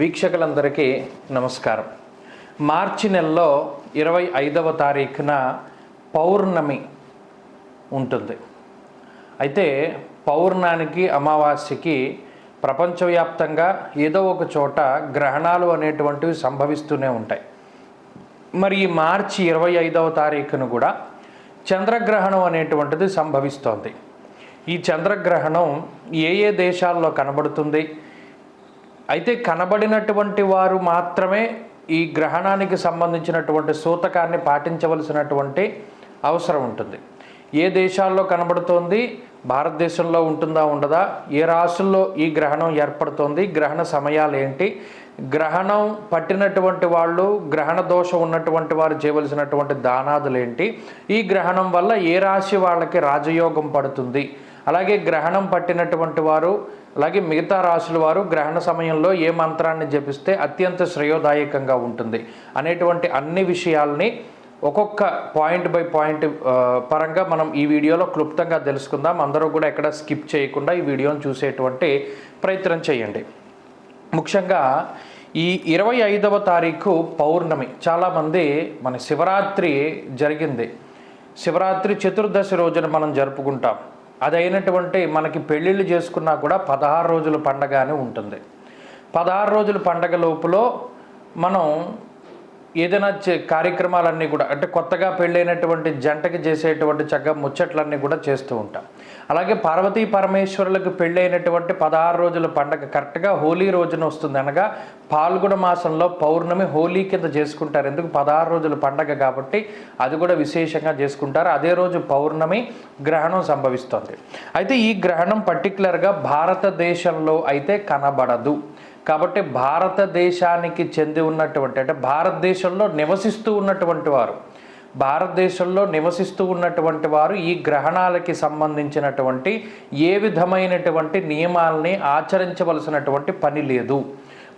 వీక్షకులందరికీ నమస్కారం. మార్చి నెలలో ఇరవై ఐదవ తారీఖున పౌర్ణమి ఉంటుంది. అయితే పౌర్ణానికి అమావాస్యకి ప్రపంచవ్యాప్తంగా ఏదో ఒక చోట గ్రహణాలు అనేటువంటివి సంభవిస్తూనే ఉంటాయి. మరి ఈ మార్చి ఇరవై ఐదవ తారీఖున కూడా చంద్రగ్రహణం అనేటువంటిది సంభవిస్తోంది. ఈ చంద్రగ్రహణం ఏ ఏ దేశాల్లో కనబడుతుంది? అయితే కనబడినటువంటి వారు మాత్రమే ఈ గ్రహణానికి సంబంధించినటువంటి సూతకాన్ని పాటించవలసినటువంటి అవసరం ఉంటుంది. ఏ దేశాల్లో కనబడుతోంది? భారతదేశంలో ఉంటుందా ఉండదా? ఏ రాసుల్లో ఈ గ్రహణం ఏర్పడుతోంది? గ్రహణ సమయాలు ఏంటి? గ్రహణం పట్టినటువంటి వాళ్ళు గ్రహణ దోషం ఉన్నటువంటి వారు చేయవలసినటువంటి దానాదులు ఏంటి? ఈ గ్రహణం వల్ల ఏ రాశి వాళ్ళకి రాజయోగం పడుతుంది? అలాగే గ్రహణం పట్టినటువంటి వారు అలాగే మిగతా రాశుల వారు గ్రహణ సమయంలో ఏ మంత్రాన్ని జపిస్తే అత్యంత శ్రేయోదాయకంగా ఉంటుంది. అనేటువంటి అన్ని విషయాల్ని ఒక్కొక్క పాయింట్ బై పాయింట్ పరంగా మనం ఈ వీడియోలో క్లుప్తంగా తెలుసుకుందాం. అందరూ కూడా ఎక్కడ స్కిప్ చేయకుండా ఈ వీడియోను చూసేటువంటి ప్రయత్నం చేయండి. ముఖ్యంగా ఈ ఇరవై ఐదవ తారీఖు పౌర్ణమి చాలామంది మన శివరాత్రి జరిగింది. శివరాత్రి చతుర్దశి రోజున మనం జరుపుకుంటాం. అది అయినటువంటి మనకి పెళ్ళిళ్ళు చేసుకున్నా కూడా పదహారు రోజుల పండగ అని ఉంటుంది. పదహారు రోజుల పండగ లోపల మనం ఏదైనా చే- కార్యక్రమాలన్నీ కూడా అంటే కొత్తగా పెళ్ళైనటువంటి జంటకి చేసేటువంటి చక్కగా ముచ్చట్లన్నీ కూడా చేస్తూ ఉంటాం. అలాగే పార్వతీ పరమేశ్వరులకు పెళ్ళైనటువంటి పదహారు రోజుల పండగ కరెక్ట్గా హోలీ రోజున వస్తుంది అనగా పాల్గొన మాసంలో పౌర్ణమి హోలీ కింద చేసుకుంటారు. ఎందుకు? పదహారు రోజుల పండగ కాబట్టి అది కూడా విశేషంగా చేసుకుంటారు. అదే రోజు పౌర్ణమి గ్రహణం సంభవిస్తుంది. అయితే ఈ గ్రహణం పర్టికులర్గా భారతదేశంలో అయితే కనబడదు. కాబట్టి భారతదేశానికి చెంది ఉన్నటువంటి అంటే భారతదేశంలో నివసిస్తూ ఉన్నటువంటి వారు భారతదేశంలో నివసిస్తూ ఉన్నటువంటి వారు ఈ గ్రహణాలకి సంబంధించినటువంటి ఏ విధమైనటువంటి నియమాల్ని ఆచరించవలసినటువంటి పని లేదు.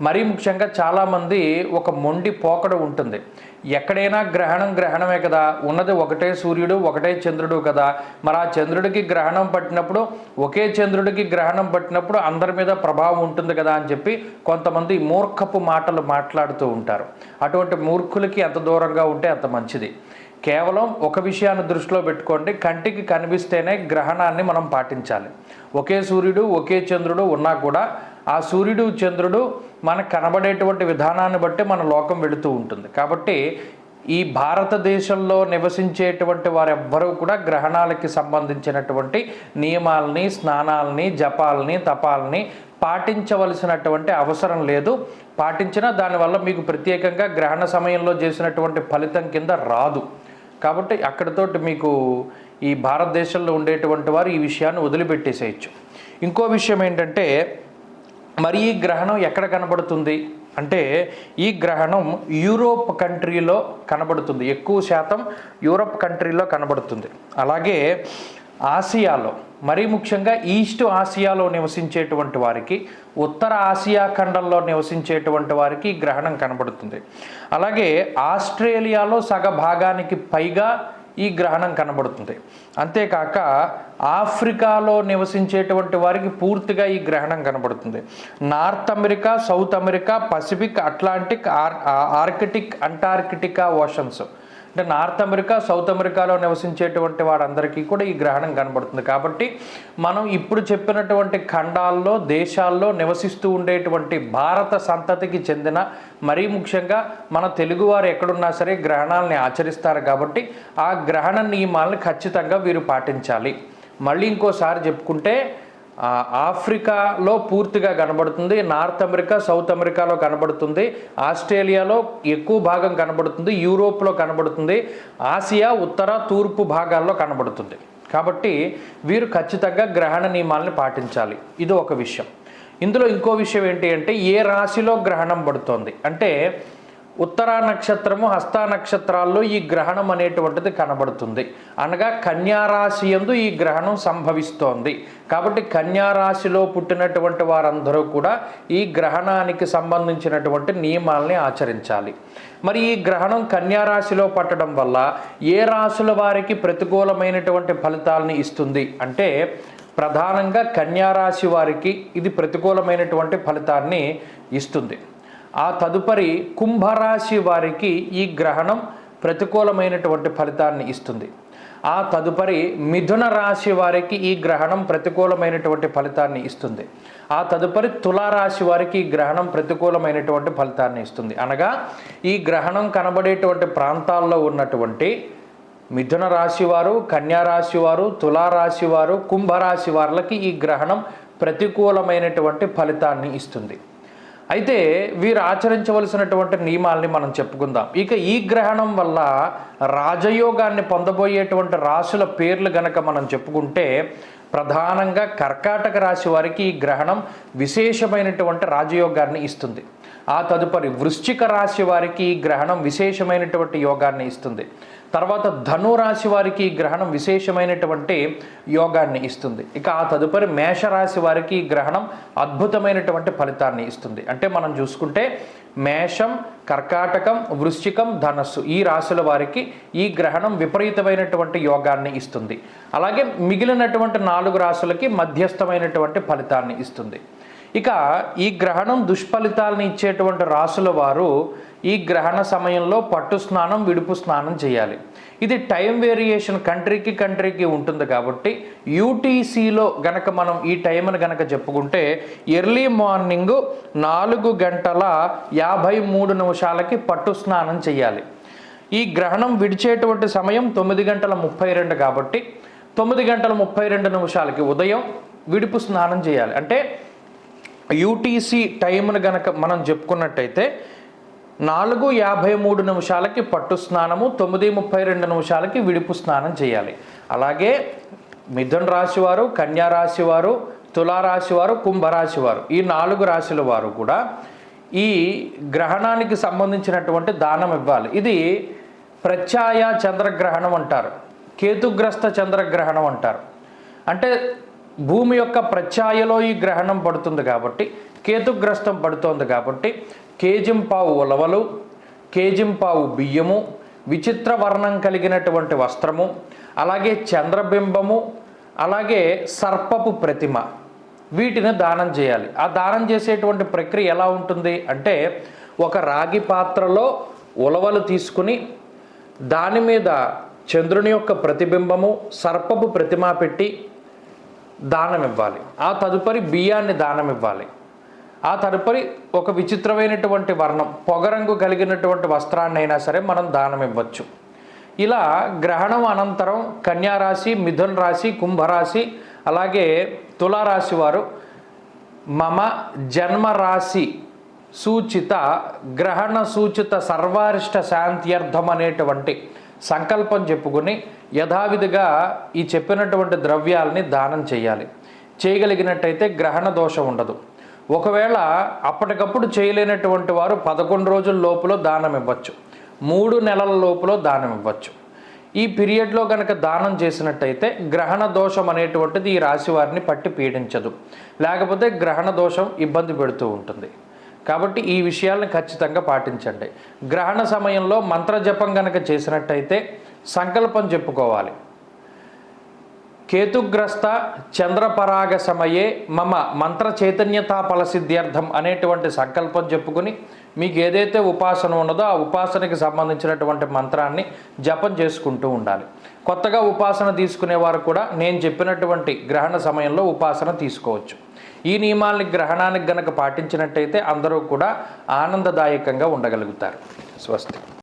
మరీ ముఖ్యంగా చాలామంది ఒక మొండి పోకడ ఉంటుంది. ఎక్కడైనా గ్రహణం గ్రహణమే కదా. ఉన్నది ఒకటే సూర్యుడు ఒకటే చంద్రుడు కదా. మరి ఆ చంద్రుడికి గ్రహణం పట్టినప్పుడు ఒకే చంద్రుడికి గ్రహణం పట్టినప్పుడు అందరి మీద ప్రభావం ఉంటుంది కదా అని చెప్పి కొంతమంది మూర్ఖపు మాటలు మాట్లాడుతూ ఉంటారు. అటువంటి మూర్ఖులకి ఎంత దూరంగా ఉంటే అంత మంచిది. కేవలం ఒక విషయాన్ని దృష్టిలో పెట్టుకోండి. కంటికి కనిపిస్తేనే గ్రహణాన్ని మనం పాటించాలి. ఒకే సూర్యుడు ఒకే చంద్రుడు ఉన్నా కూడా ఆ సూర్యుడు చంద్రుడు మనకు కనబడేటువంటి విధానాన్ని బట్టి మన లోకం వెళుతూ ఉంటుంది. కాబట్టి ఈ భారతదేశంలో నివసించేటువంటి వారెవ్వరూ కూడా గ్రహణాలకి సంబంధించినటువంటి నియమాలని స్నానాలని జపాలని తపాలని పాటించవలసినటువంటి అవసరం లేదు. పాటించినా దానివల్ల మీకు ప్రత్యేకంగా గ్రహణ సమయంలో చేసినటువంటి ఫలితం కింద రాదు. కాబట్టి అక్కడితోటి మీకు ఈ భారతదేశంలో ఉండేటువంటి వారు ఈ విషయాన్ని వదిలిపెట్టేసేయచ్చు. ఇంకో విషయం ఏంటంటే మరి ఈ గ్రహణం ఎక్కడ కనబడుతుంది? అంటే ఈ గ్రహణం యూరోప్ కంట్రీలో కనబడుతుంది. ఎక్కువ శాతం యూరోప్ కంట్రీలో కనబడుతుంది. అలాగే ఆసియాలో మరీ ముఖ్యంగా ఈస్ట్ ఆసియాలో నివసించేటువంటి వారికి ఉత్తర ఆసియా ఖండంలో నివసించేటువంటి వారికి గ్రహణం కనబడుతుంది. అలాగే ఆస్ట్రేలియాలో సగ భాగానికి పైగా ఈ గ్రహణం కనబడుతుంది. అంతేకాక ఆఫ్రికాలో నివసించేటువంటి వారికి పూర్తిగా ఈ గ్రహణం కనబడుతుంది. North America South America Pacific Atlantic or Arctic Antarctica oceans. అంటే నార్త్ అమెరికా సౌత్ అమెరికాలో నివసించేటువంటి వారందరికీ కూడా ఈ గ్రహణం కనబడుతుంది. కాబట్టి మనం ఇప్పుడు చెప్పినటువంటి ఖండాల్లో దేశాల్లో నివసిస్తూ ఉండేటువంటి భారత సంతతికి చెందిన మరీ ముఖ్యంగా మన తెలుగువారు ఎక్కడున్నా సరే గ్రహణాలని ఆచరిస్తారు కాబట్టి ఆ గ్రహణ నియమాలను ఖచ్చితంగా వీరు పాటించాలి. మళ్ళీ ఇంకోసారి చెప్పుకుంటే ఆఫ్రికాలో పూర్తిగా కనబడుతుంది నార్త్ అమెరికా సౌత్ అమెరికాలో కనబడుతుంది ఆస్ట్రేలియాలో ఎక్కువ భాగం కనబడుతుంది యూరోప్లో కనబడుతుంది ఆసియా ఉత్తర తూర్పు భాగాల్లో కనబడుతుంది. కాబట్టి వీరు ఖచ్చితంగా గ్రహణ నియమాలను పాటించాలి. ఇది ఒక విషయం. ఇందులో ఇంకో విషయం ఏంటి అంటే ఏ రాశిలో గ్రహణం పడుతోంది? అంటే ఉత్తరా నక్షత్రము హస్త నక్షత్రాల్లో ఈ గ్రహణం అనేటువంటిది కనబడుతుంది. అనగా కన్యారాశి యందు ఈ గ్రహణం సంభవిస్తోంది. కాబట్టి కన్యారాశిలో పుట్టినటువంటి వారందరూ కూడా ఈ గ్రహణానికి సంబంధించినటువంటి నియమాల్ని ఆచరించాలి. మరి ఈ గ్రహణం కన్యారాశిలో పట్టడం వల్ల ఏ రాశుల వారికి ప్రతికూలమైనటువంటి ఫలితాలని ఇస్తుంది అంటే ప్రధానంగా కన్యారాశి వారికి ఇది ప్రతికూలమైనటువంటి ఫలితాన్ని ఇస్తుంది. ఆ తదుపరి కుంభరాశి వారికి ఈ గ్రహణం ప్రతికూలమైనటువంటి ఫలితాన్ని ఇస్తుంది. ఆ తదుపరి మిథున రాశి వారికి ఈ గ్రహణం ప్రతికూలమైనటువంటి ఫలితాన్ని ఇస్తుంది. ఆ తదుపరి తులారాశి వారికి ఈ గ్రహణం ప్రతికూలమైనటువంటి ఫలితాన్ని ఇస్తుంది. అనగా ఈ గ్రహణం కనబడేటువంటి ప్రాంతాల్లో ఉన్నటువంటి మిథున రాశి వారు కన్యారాశి వారు తులారాశి వారు కుంభరాశి వారికి ఈ గ్రహణం ప్రతికూలమైనటువంటి ఫలితాన్ని ఇస్తుంది. అయితే వీరు ఆచరించవలసినటువంటి నియమాల్ని మనం చెప్పుకుందాం. ఇక ఈ గ్రహణం వల్ల రాజయోగాన్ని పొందబోయేటువంటి రాశుల పేర్లు గనక మనం చెప్పుకుంటే ప్రధానంగా కర్కాటక రాశి వారికి ఈ గ్రహణం విశేషమైనటువంటి రాజయోగాన్ని ఇస్తుంది. ఆ తదుపరి వృశ్చిక రాశి వారికి గ్రహణం విశేషమైనటువంటి యోగాన్ని ఇస్తుంది. తర్వాత ధను రాశి వారికి గ్రహణం విశేషమైనటువంటి యోగాన్ని ఇస్తుంది. ఇక ఆ తదుపరి మేషరాశి వారికి గ్రహణం అద్భుతమైనటువంటి ఫలితాన్ని ఇస్తుంది. అంటే మనం చూసుకుంటే మేషం కర్కాటకం వృశ్చికం ధనస్సు ఈ రాశుల వారికి ఈ గ్రహణం విపరీతమైనటువంటి యోగాన్ని ఇస్తుంది. అలాగే మిగిలినటువంటి నాలుగు రాశులకి మధ్యస్థమైనటువంటి ఫలితాన్ని ఇస్తుంది. ఇక ఈ గ్రహణం దుష్ఫలితాలను ఇచ్చేటువంటి రాసుల వారు ఈ గ్రహణ సమయంలో పట్టు స్నానం విడుపు స్నానం చేయాలి. ఇది టైం వేరియేషన్ కంట్రీకి కంట్రీకి ఉంటుంది కాబట్టి యూటీసీలో గనక మనం ఈ టైంని గనక చెప్పుకుంటే ఎర్లీ మార్నింగ్ నాలుగు గంటల యాభై మూడు నిమిషాలకి పట్టు స్నానం చేయాలి. ఈ గ్రహణం విడిచేటువంటి సమయం తొమ్మిది గంటల ముప్పై రెండు కాబట్టి తొమ్మిది గంటల ముప్పై రెండు నిమిషాలకి ఉదయం విడుపు స్నానం చేయాలి. అంటే యూటీసీ టైంను గనక మనం చెప్పుకున్నట్టయితే నాలుగు యాభై మూడు నిమిషాలకి పట్టు స్నానము తొమ్మిది ముప్పై రెండు నిమిషాలకి విడుపు స్నానం చేయాలి. అలాగే మిథున్ రాశివారు కన్యారాశివారు కన్యా రాశి వారు ఈ నాలుగు రాశుల వారు కూడా ఈ గ్రహణానికి సంబంధించినటువంటి దానం ఇవ్వాలి. ఇది ప్రత్యాయ చంద్రగ్రహణం అంటారు. కేతుగ్రస్త చంద్రగ్రహణం అంటారు. అంటే భూమి యొక్క ప్రత్యాయలో ఈ గ్రహణం పడుతుంది కాబట్టి కేతుగ్రస్తం పడుతోంది కాబట్టి కేజింపావు ఉలవలు కేజింపావు బియ్యము విచిత్ర వర్ణం కలిగినటువంటి వస్త్రము అలాగే చంద్రబింబము అలాగే సర్పపు ప్రతిమ వీటిని దానం చేయాలి. ఆ దానం చేసేటువంటి ప్రక్రియ ఎలా ఉంటుంది అంటే ఒక రాగి పాత్రలో ఉలవలు తీసుకుని దాని మీద చంద్రుని యొక్క ప్రతిబింబము సర్పపు ప్రతిమ పెట్టి దానం ఇవ్వాలి ఆ తదుపరి బియ్యాన్ని దానం ఇవ్వాలి ఆ తదుపరి ఒక విచిత్రమైనటువంటి వర్ణం పొగరంగు కలిగినటువంటి వస్త్రాన్ని అయినా సరే మనం దానం ఇవ్వచ్చు ఇలా గ్రహణం అనంతరం కన్యారాశి మిథున్ రాశి కుంభరాశి అలాగే తులారాశి వారు మమ జన్మ రాశి సూచిత గ్రహణ సూచిత సర్వారిష్ట శాంత్యర్థం అనేటువంటి సంకల్పం చెప్పుకుని యథావిధిగా ఈ చెప్పినటువంటి ద్రవ్యాలని దానం చేయాలి. చేయగలిగినట్టయితే గ్రహణ దోషం ఉండదు. ఒకవేళ అప్పటికప్పుడు చేయలేనటువంటి వారు పదకొండు రోజుల లోపల దానం ఇవ్వచ్చు. మూడు నెలల లోపల దానం ఇవ్వచ్చు. ఈ పీరియడ్లో కనుక దానం చేసినట్టయితే గ్రహణ దోషం అనేటువంటిది ఈ రాశి వారిని పట్టి పీడించదు. లేకపోతే గ్రహణ దోషం ఇబ్బంది పెడుతూ ఉంటుంది. కాబట్టి ఈ విషయాలను ఖచ్చితంగా పాటించండి. గ్రహణ సమయంలో మంత్రజపం గనక చేసినట్టయితే సంకల్పం చెప్పుకోవాలి. కేతుగ్రస్త చంద్రపరాగ సమయే మమ మంత్ర చైతన్యతా ఫలసిద్ధ్యర్థం అనేటువంటి సంకల్పం చెప్పుకుని మీకు ఏదైతే ఉపాసన ఉన్నదో ఆ ఉపాసనకి సంబంధించినటువంటి మంత్రాన్ని జపం చేసుకుంటూ ఉండాలి. కొత్తగా ఉపాసన తీసుకునేవారు కూడా నేను చెప్పినటువంటి గ్రహణ సమయంలో ఉపాసన తీసుకోవచ్చు. ఈ నియమాల్ని గ్రహణానికి గనక పాటించినట్టయితే అందరూ కూడా ఆనందదాయకంగా ఉండగలుగుతారు. స్వస్తి.